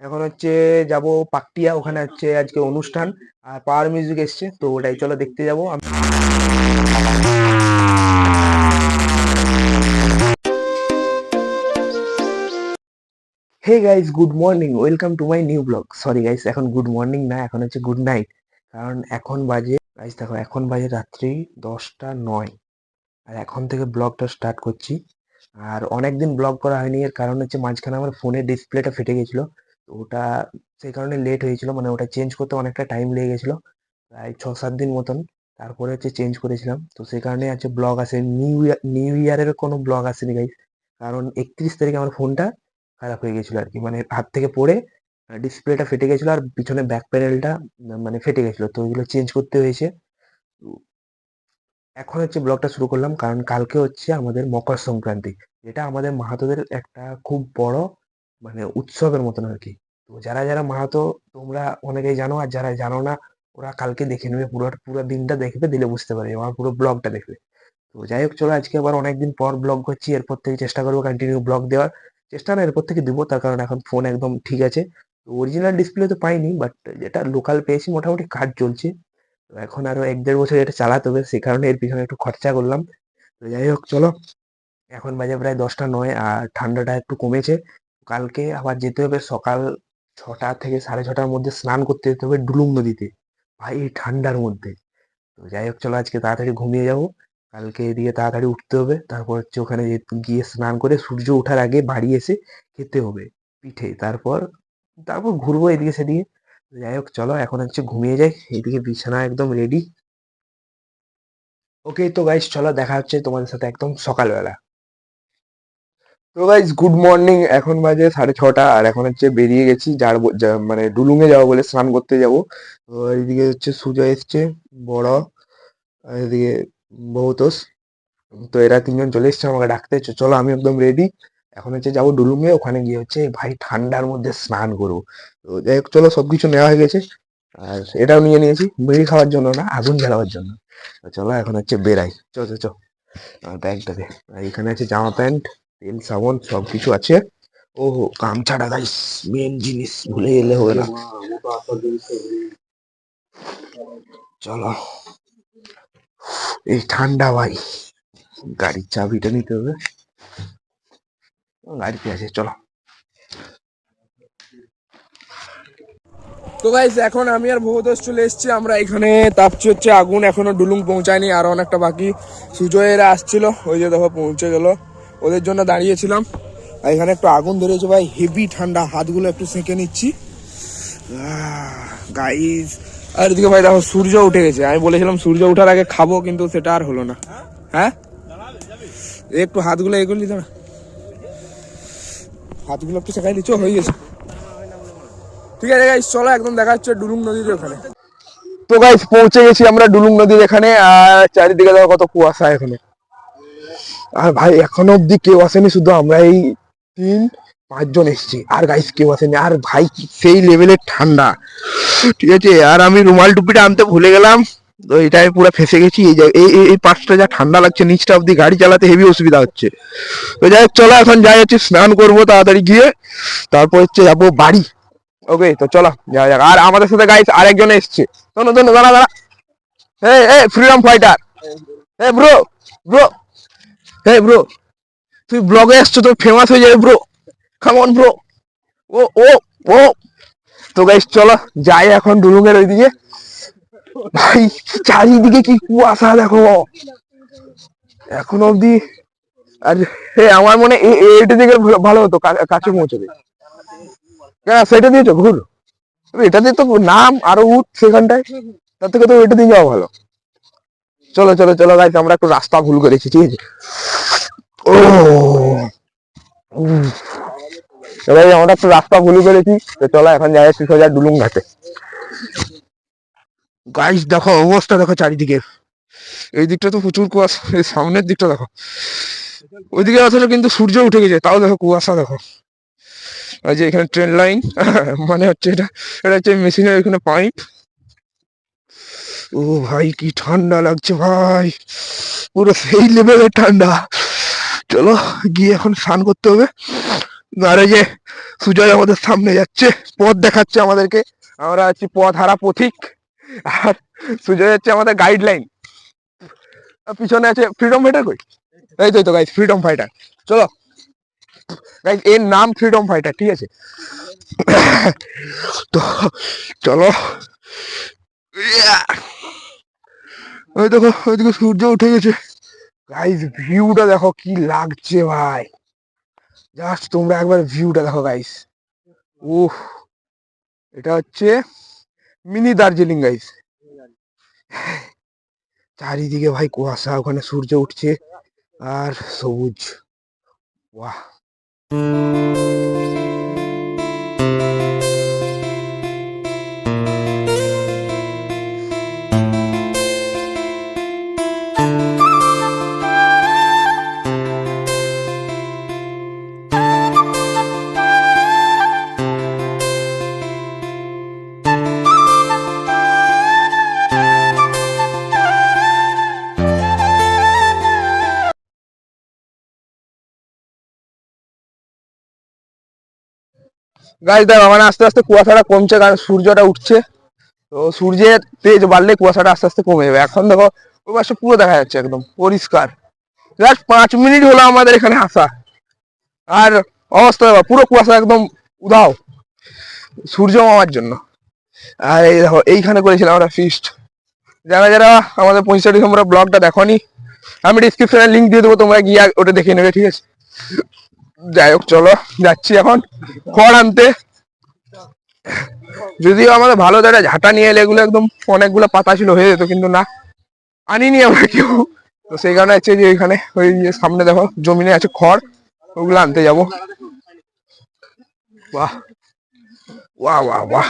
এখন হচ্ছে যাব পাকটিয়া, ওখানে হচ্ছে আজকে অনুষ্ঠান, আর পাওয়ার মিউজিক এসছে, তো ওটাই চলো দেখতে যাব। আমি- hey guys good morning welcome to my new vlog sorry guys এখন গুড মর্নিং না, এখন হচ্ছে গুড নাইট কারণ এখন বাজে গাইস দেখো, এখন বাজে রাত্রি দশটা নয়। আর এখন থেকে ব্লগটা স্টার্ট করছি। আর অনেকদিন ব্লগ করা হয়নি, এর কারণ হচ্ছে মাঝখানে আমার ফোনের ডিসপ্লেটা ফেটে গেছিল। তো ওটা সেই কারণে লেট হয়েছিল মানে ওটা চেঞ্জ করতে অনেকটা টাইম লেগে গেছিল, প্রায় ছ সাত দিন মতন। তারপরে হচ্ছে চেঞ্জ করেছিলাম। তো সেই কারণে হচ্ছে ব্লগ আসে নিউ ইয়ার নিউ ইয়ারের কোনো ব্লগ আসেনি গাইস কারণ একত্রিশ তারিখে আমার ফোনটা খারাপ হয়ে গেছিল আর কি। মানে হাত থেকে পড়ে ডিসপ্লেটা ফেটে গেছিল আর পিছনে ব্যাক প্যানেলটা মানে ফেটে গেছিল। তো ওইগুলো চেঞ্জ করতে হয়েছে। এখন হচ্ছে ব্লগটা শুরু করলাম। কারণ কালকে হচ্ছে আমাদের মকর সংক্রান্তি। যেটা আমাদের মাহাতোদের একটা খুব বড় মানে উৎসবের মতন আর কি। তো যারা যারা মাহাতো তোমরা অনেকেই জানো, আর যারা জানো না, ওরা কালকে দেখে নেবে, পুরো পুরো দিনটা দেখবে, দিলে বুঝতে পারবে, আমার পুরো ব্লগটা দেখবে। তো যাই হোক, চলো আজকে আবার অনেকদিন পর ব্লগ করছি, এরপর থেকে চেষ্টা করব কন্টিনিউ ব্লগ দেওয়ার। চেষ্টা না, এরপর থেকে দিব, তার কারণ এখন ফোন একদম ঠিক আছে। তো অরিজিনাল ডিসপ্লে তো পাইনি বাট যেটা লোকাল পেয়েছি, মোটামুটি কাজ চলছে। তো এখন আরও এক দেড় বছর এটা চালাতে হবে সেই কারণে এর পিছনে একটু খরচা করলাম। তো যাই হোক, চলো। এখন বাজে প্রায় দশটা নয়, আর ঠান্ডাটা একটু কমেছে। কালকে আবার যেতে হবে সকাল ছটা থেকে সাড়ে ছটার মধ্যে স্নান করতে যেতে হবে ডুলুং নদীতে। ভাই ঠান্ডার মধ্যে। তো যাই হোক, চলো আজকে তাড়াতাড়ি ঘুমিয়ে যাব। কালকে এদিকে তাড়াতাড়ি উঠতে হবে, তারপর হচ্ছে ওখানে গিয়ে স্নান করে সূর্য ওঠার আগে বাড়ি এসে খেতে হবে পিঠে। তারপর তারপর ঘুরবো এদিকে সেদিকে। যাই হোক, চলো এখন হচ্ছে ঘুমিয়ে যাই। এইদিকে বিছানা একদম রেডি ওকে তো গাইস চলো দেখা হচ্ছে তোমাদের সাথে একদম সকালবেলা। তো গাইস গুড মর্নিং এখন বাজে সাড়ে ছটা, আর এখন হচ্ছে বেরিয়ে গেছি যার মানে ডুলুঙে যাব বলে স্নান করতে যাব। তো এইদিকে হচ্ছে সুজয় এসছে, বড় এদিকে বহুতোষ। তো এরা তিনজন চলে এসছে, আমাকে ডাকতে চলো আমি একদম রেডি এখন হচ্ছে যাব ডুলুঙে, ওখানে গিয়ে হচ্ছে ভাই ঠান্ডার মধ্যে স্নান করব। তো যাই হোক, চলো সবকিছু নেওয়া হয়ে গেছে। আর এটাও নিয়ে নিয়েছি বিড়ি খাওয়ার জন্য না, আগুন জ্বালাবার জন্য। চলো এখন হচ্ছে বেরাই। চো চো চো আমার ব্যাগটা দে। এখানে আছে জামা প্যান্ট। তেল, সাবন সব কিছু আছে। ওহো, গামছাটা গাইস মেন জিনিস, ভুলে গেলে হবে না। চলো। এই ঠান্ডা ভাই। গাড়ির চাবিটা নিতে হবে। গাড়িতে আছে, চলো। তো গাইস এখন আমি আর ভবতোষ চলে এসেছি। আমরা এখানে তাপছি হচ্ছে আগুন। এখনও ডুলুং পৌঁছায়নি, আর অনেকটা বাকি। সুজয়েরা আসছিল, ওই যে দেখো, পৌঁছে গেল। ওদের জন্য দাঁড়িয়েছিলাম। আর এখানে একটু আগুন ধরেছে ভাই হেভি ঠান্ডা। হাতগুলো একটু সেঁকে নিচ্ছি। গাইস আর এদিকে ভাই দেখো, সূর্য উঠে গেছে। আমি বলেছিলাম সূর্য ওঠার আগে খাব, কিন্তু সেটা আর হলো না। হ্যাঁ? একটু হাতগুলো এগুলো না। হাতগুলো একটু সেখাই দিচ্ছ হয়ে গেছে। ঠিক আছে গাইস চলো একদম দেখা হচ্ছে ডুলুং নদীর ওখানে। তো গাইস পৌঁছে গেছি আমরা ডুলুং নদীর এখানে। আর চারিদিকে দেখো কত কুয়াশা এখানে। আর ভাই, এখনও অব্দি কেউ আসেনি, শুধু আমরা এই তিন, পাঁচজন এসেছি। আর গাইস কেউ আসেনি। আর ভাই, সেই লেভেলের ঠান্ডা। ঠিক আছে, আর আমি রুমাল টুপিটা আনতে ভুলে গেলাম। তো এটাই পুরো ফেসে গেছি। এই এই, এই- এই যা ঠান্ডা লাগছে, নিচটা অব্দি গাড়ি চালাতে হেভি অসুবিধা হচ্ছে। তো যাই হোক, চলো এখন যাই হচ্ছে, স্নান করব তাড়াতাড়ি গিয়ে। তারপর হচ্ছে যাব বাড়ি। ওকে তো চলো, যাওয়া যাক। আর আমাদের সাথে গাইস আরেকজন এসছে। শোনো শোনো দাঁড়া দাঁড়া। হ্যাঁ এই ফ্রিডম ফাইটার হ্যাঁ ব্রো ব্রো এই ব্রো তুই ব্লগে এসছো তো ফেমাস হয়ে যাবে ব্রো কাম ব্রো ও ও ও। তো গাইস চলো, যাই এখন ডুলুঙের ওইদিকে। ভাই, চারিদিকে কি কুয়াশা, দেখো। এখন অবধি, আর, হে, আমার মনে হয় এটা দিকে ভালো হতো কাছে পৌঁছবে। হ্যাঁ সেটা দিয়েছ ঘুর তবে এটা দিয়ে তো নাম আরও উঠ সেখানটায়। তার থেকে তো এটা দিয়ে যাওয়া ভালো। চলো চলো চলো গাইস আমরা একটু রাস্তা ভুল করেছি, ঠিক আছে। এবার আমরা একটু রাস্তা ভুল করেছি, তো চলো এখন যাই, একটু সোজা ডুলুং ঘাটে। গাইস দেখো, অবস্থা দেখো চারিদিকে। এই দিকটা তো প্রচুর কুয়াশা সামনের দিকটা দেখো। ওইদিকে আসলে কিন্তু সূর্য উঠে গেছে, তাও দেখো কুয়াশা দেখো। এই যে এখানে ট্রেন লাইন মানে হচ্ছে এটা এটা হচ্ছে মেশিনের এখানে পাইপ ও ভাই, কি ঠান্ডা লাগছে ভাই। পুরো সেই লেভেলের ঠান্ডা। চলো, গিয়ে এখন স্নান করতে হবে। আর এই যে সুজয় আমাদের সামনে যাচ্ছে, পথ দেখাচ্ছে আমাদেরকে। আমরা আছি পথ হারা পথিক, আর সুজয় হচ্ছে আমাদের গাইডলাইন পিছনে আছে ফ্রিডম ফাইটার কই? এই তো গাইস ফ্রিডম ফাইটার চলো গাইস এর নাম ফ্রিডম ফাইটার ঠিক আছে? তো চলো! ওই দেখো ওইদিকে সূর্য উঠে গেছে। গাইস ভিউটা দেখো কি লাগছে ভাই। জাস্ট তোমরা একবার ভিউটা দেখো গাইস উফ, এটা হচ্ছে মিনি দার্জিলিং গাইস চারিদিকে ভাই কুয়াশা, ওখানে সূর্য উঠছে আর সবুজ। বাহ। গাছ দেখো মানে আস্তে আস্তে কুয়াশাটা কমছে কারণ সূর্যটা উঠছে। তো সূর্যের তেজ বাড়লে কুয়াশাটা আস্তে আস্তে কমে যাবে। এখন দেখো, ওই পাশে পুরো দেখা যাচ্ছে একদম, পরিষ্কার। জাস্ট পাঁচ মিনিট হলো আমাদের এখানে আসা। আর অবস্থা দেখো, পুরো কুয়াশা একদম উধাও, সূর্য মামার জন্য। আর এই দেখো, এইখানে করেছিলাম আমরা ফিস্ট যারা যারা আমাদের পঁচিশে ডিসেম্বর ব্লগটা দেখনি, আমি ডিসক্রিপশনে লিঙ্ক দিয়ে দেবো, তোমরা গিয়ে ওটা দেখে নেবে, ঠিক আছে? যাই হোক, চলো যাচ্ছি এখন। খড় আনতে। যদিও আমাদের ভালো দাদা ঝাঁটা নিয়ে এলে এগুলো একদম অনেকগুলো পাতা ছিল, হয়ে যেত, কিন্তু না। আনিনি আমরা কেউ। তো সেই কারণে আছে যে এখানে, ওই যে সামনে দেখো, জমিনে আছে খড়, ওগুলো আনতে যাব। বাহ। বাহ বাহ বাহ।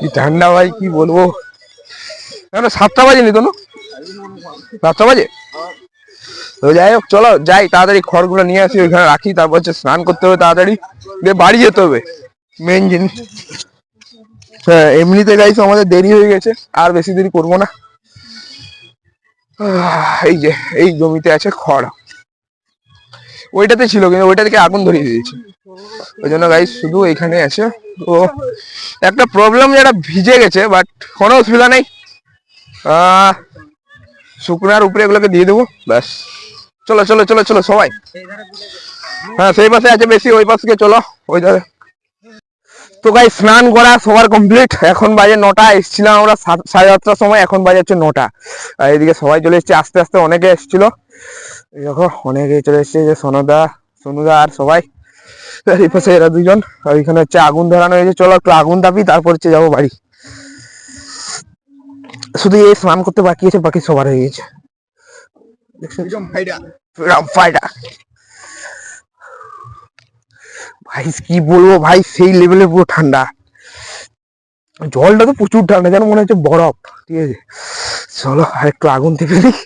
কি ঠান্ডা ভাই, কি বলব? কেন, সাতটা বাজে নি? তো সাতটা বাজে? তো যাই হোক, চলো, যাই, তাড়াতাড়ি খড়গুলো নিয়ে আসি, ওইখানে রাখি, তারপর হচ্ছে স্নান করতে হবে তাড়াতাড়ি। দিয়ে বাড়ি যেতে হবে মেন জিনিস। হ্যাঁ এমনিতে গাইস আমাদের দেরি হয়ে গেছে, আর বেশি দেরি করব না। এই যে, এই জমিতে আছে খড়। ওইটাতে ছিল, কিন্তু ওইটা থেকে আগুন ধরিয়ে দিয়েছে। ওই জন্য গাইস শুধু এখানে আছে ও, একটা প্রবলেম যেটা ভিজে গেছে বাট কোনো অসুবিধা নেই। শুকনার উপরে এগুলোকে দিয়ে দেবো, ব্যাস। চলো চলো চলো চলো, সবাই। হ্যাঁ সেই পাশে আছে বেশি, ওই পাশে চলো, ওই ধারে। তো গাই স্নান করা সবার কমপ্লিট এখন বাজে নটা, এসেছিলাম আমরা সাড়ে সাতটার সময়, এখন বাজে হচ্ছে নটা। আর এদিকে সবাই চলে এসছে, আস্তে আস্তে অনেকে এসেছিল। দেখো, অনেকে চলে এসছে যে সোনদা, সোনুদা আর সবাই। এই পাশে এরা দুজন, আর এখানে হচ্ছে আগুন ধরানো হয়েছে। চলো, একটু আগুন তাপি তারপর হচ্ছে যাব বাড়ি। শুধু এই স্নান করতে বাকি আছে বাকি সবার হয়ে গেছে। ভাই কি বলব ভাই সেই লেভেলে পুরো ঠান্ডা। জলটা তো প্রচুর ঠান্ডা যেন মনে হচ্ছে বরফ। ঠিক আছে? চলো আর একটু আগুন থেকে দিই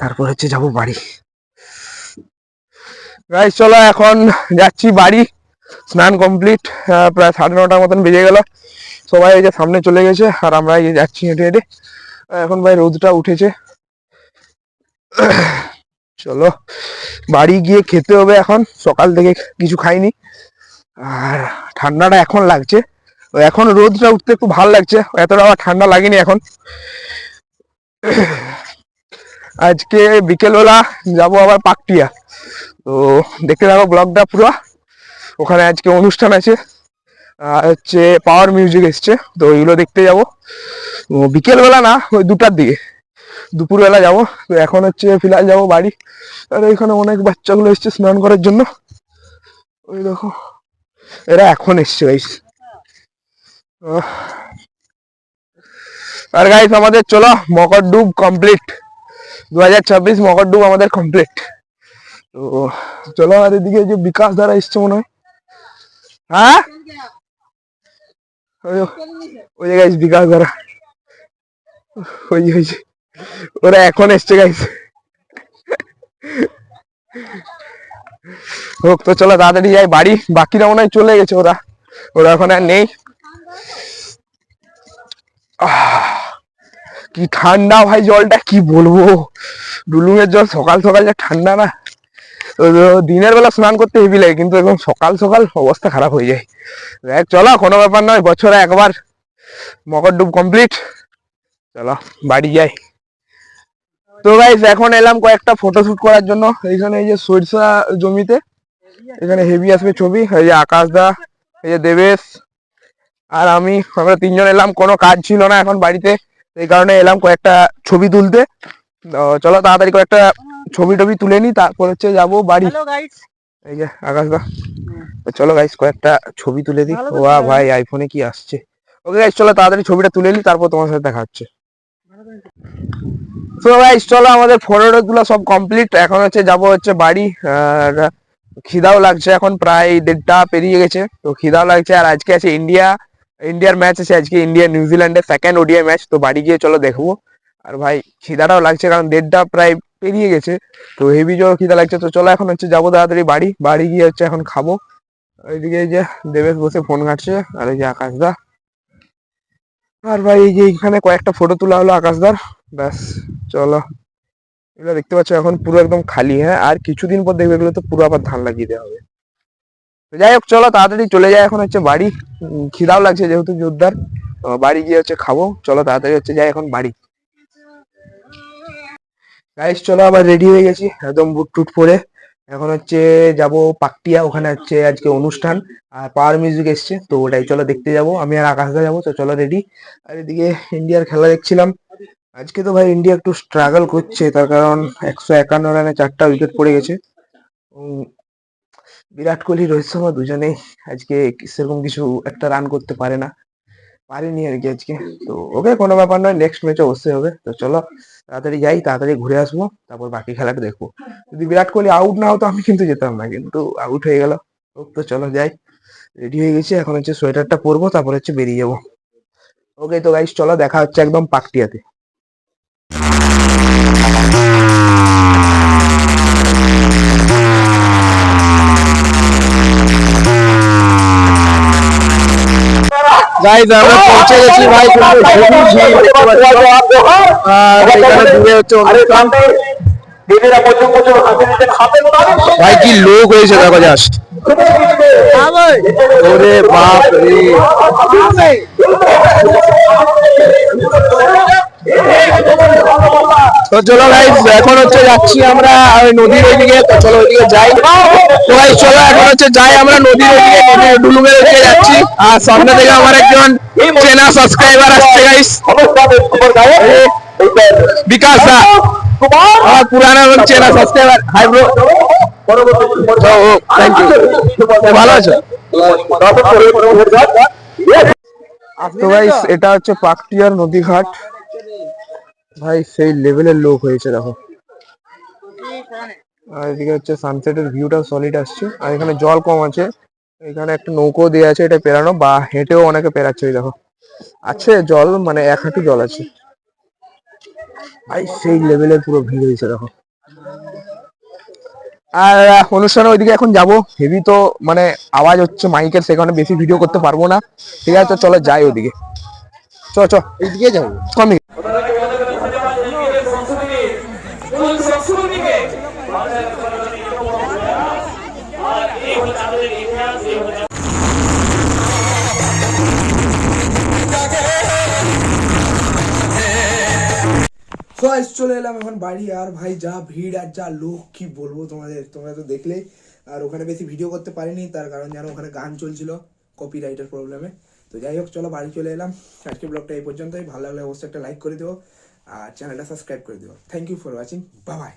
তারপর হচ্ছে যাব বাড়ি। গাইস চলো এখন যাচ্ছি বাড়ি। স্নান কমপ্লিট প্রায় সাড়ে নটার মতন বেজে গেল। সবাই এই যে সামনে চলে গেছে আর আমরা এই যে যাচ্ছি হেঁটে হেঁটে। এখন ভাই রোদটা উঠেছে। চলো, বাড়ি গিয়ে খেতে হবে এখন, সকাল থেকে কিছু খাইনি। আর ঠান্ডাটা এখন লাগছে। এখন রোদটা উঠতে একটু ভালো লাগছে, এতটা আবার ঠান্ডা লাগেনি এখন। আজকে বিকেলবেলা যাব আবার পাকটিয়া। তো দেখতে থাকো ব্লগটা পুরো। ওখানে আজকে অনুষ্ঠান আছে। হচ্ছে পাওয়ার মিউজিক এসছে, তো ওইগুলো দেখতে যাব। বিকেলবেলা না, ওই দুটার দিকে। দুপুরবেলা যাব, তো এখন হচ্ছে ফিলহাল যাব বাড়ি। আর এখানে অনেক বাচ্চাগুলো এসছে স্নান করার জন্য। ওই দেখো, এরা এখন এসছে গাইস আর গাইস আমাদের চলো, মকর ডুব কমপ্লিট দু হাজার ছাব্বিশ মকর ডুব আমাদের কমপ্লিট তো চলো আর এদিকে যে বিকাশ দ্বারা এসছে মনে হয়। হ্যাঁ? ওই যে- গাইস বিকাশ দ্বারা ওই যে ওই যে, ওরা এখন এসছে গাইস হোক, তো চলো তাড়াতাড়ি যাই বাড়ি, বাকিরা মনে হয় চলে গেছে ওরা। ওরা এখন আর নেই। কি ঠান্ডা ভাই জলটা, কি বলব? ডুলুঙের জল সকাল সকাল যা ঠান্ডা না। দিনের বেলা স্নান করতে হেভি লাগে, কিন্তু একদম সকাল সকাল অবস্থা খারাপ হয়ে যায়। দেখ, চলো, কোনো ব্যাপার নয়, বছরে একবার মকর ডুব কমপ্লিট চলো, বাড়ি যাই। তো গাইস এখন এলাম কয়েকটা ফটো শুট করার জন্য। এইখানে এই যে সরিষা জমিতে, এখানে হেভি আসবে ছবি। এই যে আকাশ দা, এই যে দেবেশ আর আমি, আমরা তিনজন এলাম, কোনো কাজ ছিল না এখন বাড়িতে। এই কারণে এলাম কয়েকটা ছবি তুলতে। চলো, তাড়াতাড়ি কয়েকটা ছবি টবি তুলে নি তারপর হচ্ছে যাব বাড়ি। এই যে আকাশ দা। চলো গাইস কয়েকটা ছবি তুলে দিই। ওয়া ভাই আইফোনে কি আসছে? ওকে গাইস চলো তাড়াতাড়ি ছবিটা তুলে নি তারপর তোমার সাথে দেখা হচ্ছে। তো গাইস চলো আমাদের ফটো গুলো সব কমপ্লিট এখন হচ্ছে যাব হচ্ছে বাড়ি। আর খিদাও লাগছে এখন প্রায় দেড়টা পেরিয়ে গেছে। তো খিদাও লাগছে। আর আজকে আছে ইন্ডিয়া ইন্ডিয়ার ম্যাচ আছে আজকে ইন্ডিয়া নিউজিল্যান্ডের সেকেন্ড ওডিআই ম্যাচ তো বাড়ি গিয়ে চলো দেখব। আর ভাই খিদাটাও লাগছে কারণ দেড়টা প্রায় পেরিয়ে গেছে। তো হেভি জোর খিদা লাগছে। তো চলো এখন হচ্ছে যাব তাড়াতাড়ি বাড়ি। বাড়ি গিয়ে হচ্ছে এখন খাব। ওইদিকে যে দেবেশ বসে ফোন ঘাটছে আর এই যে আকাশদা। আর ভাই এই যে এখানে কয়েকটা ফটো তোলা হলো আকাশদার। ব্যাস, চলো। এগুলো দেখতে পাচ্ছ এখন পুরো একদম খালি হ্যাঁ? আর কিছুদিন পর দেখবে এগুলো তো পুরো আবার ধান লাগিয়ে দেওয়া হবে। যাই হোক, চলো তাড়াতাড়ি চলে যায় এখন হচ্ছে বাড়ি। খিদাও লাগছে যেহেতু জোরদার। বাড়ি গিয়ে হচ্ছে খাব। চলো তাড়াতাড়ি হচ্ছে যাই এখন বাড়ি। গাইস চলো আবার রেডি হয়ে গেছি, একদম বুট টুট পরে। এখন হচ্ছে যাব পাকটিয়া, ওখানে হচ্ছে আজকে অনুষ্ঠান, আর পাওয়ার মিউজিক এসছে, তো ওটাই চলো দেখতে যাব। আমি আর আকাশদা যাব, তো চলো রেডি আর এদিকে ইন্ডিয়ার খেলা দেখছিলাম। আজকে তো ভাই ইন্ডিয়া একটু স্ট্রাগল করছে, তার কারণ একশো একান্ন রানে চারটা উইকেট পড়ে গেছে। বিরাট কোহলি, রোহিত শর্মা দুজনেই আজকে সেরকম কিছু একটা রান করতে পারে না। পারেনি আর কি আজকে। তো ওকে কোনো ব্যাপার নয় নেক্সট ম্যাচে অবশ্যই হবে। তো চলো, তাড়াতাড়ি যাই, তাড়াতাড়ি ঘুরে আসব, তারপর বাকি খেলাটা দেখব। যদি বিরাট কোহলি আউট না হতো, আমি কিন্তু যেতাম না, কিন্তু আউট হয়ে গেল। তো চলো যাই। রেডি হয়ে গেছি, এখন হচ্ছে সোয়েটারটা পরবো, তারপর হচ্ছে বেরিয়ে যাব। ওকে তো গাইস চলো, দেখা হচ্ছে একদম পাকটিয়াতে। গাইস আমরা পৌঁছে গেছি ভাই কিন্তু হেভি ভিড় দেখতে পাচ্ছ। আর এখানে দূরে হচ্ছে অনুষ্ঠান ভাই কি লোক হয়েছে দেখো জাস্ট ওরে বাপ রে তো চলো গাইস এখন হচ্ছে যাচ্ছি আমরা ওই নদীর ওইদিকে। তো চলো ওইদিকে যাই। তো গাইস চলো এখন হচ্ছে যাই আমরা নদীর ওইদিকে। ডুলুমের ওইদিকে যাচ্ছি। আর সামনে থেকে আমার একজন চেনা সাবস্ক্রাইবার আসছে গাইস বিকাশ দা। আমার পুরানো এবং চেনা subscriber hi bro thank you ভালো আছো? তো গাইস এটা হচ্ছে পাকটিয়ার নদীঘাট। ভাই সেই লেভেলের লোক হয়েছে দেখো। আর এদিকে হচ্ছে সানসেটের ভিউটা সলিড আসছে। আর এখানে জল কম আছে। এখানে একটা নৌকো দেওয়া আছে এটা পেরানো। বা হেঁটেও অনেকে পেরাচ্ছে দেখো। আছে জল মানে এক হাঁটু জল আছে। ভাই সেই লেভেলের পুরো ভিড় হয়েছে দেখো। আর অনুষ্ঠানে ওইদিকে এখন যাব। হেভি তো মানে আওয়াজ হচ্ছে মাইকের সেখানে বেশি ভিডিও করতে পারব না। ঠিক আছে চলো যাই ওদিকে চ চ এইদিকে যাব। কমি আজ চলে এলাম এখন বাড়ি। আর ভাই, যা ভিড় আর যা লোক, কি বলব তোমাদের? তোমরা তো দেখলে। আর ওখানে বেশি ভিডিও করতে পারিনি, তার কারণ যেন ওখানে গান চলছিল কপিরাইটের প্রবলেমে তো যাই হোক, চলো বাড়ি চলে এলাম। আজকে ব্লগটা এই পর্যন্তই। ভালো লাগলে অবশ্যই একটা লাইক করে দেবো আর চ্যানেলটা সাবস্ক্রাইব করে দেবো thank you for watching bye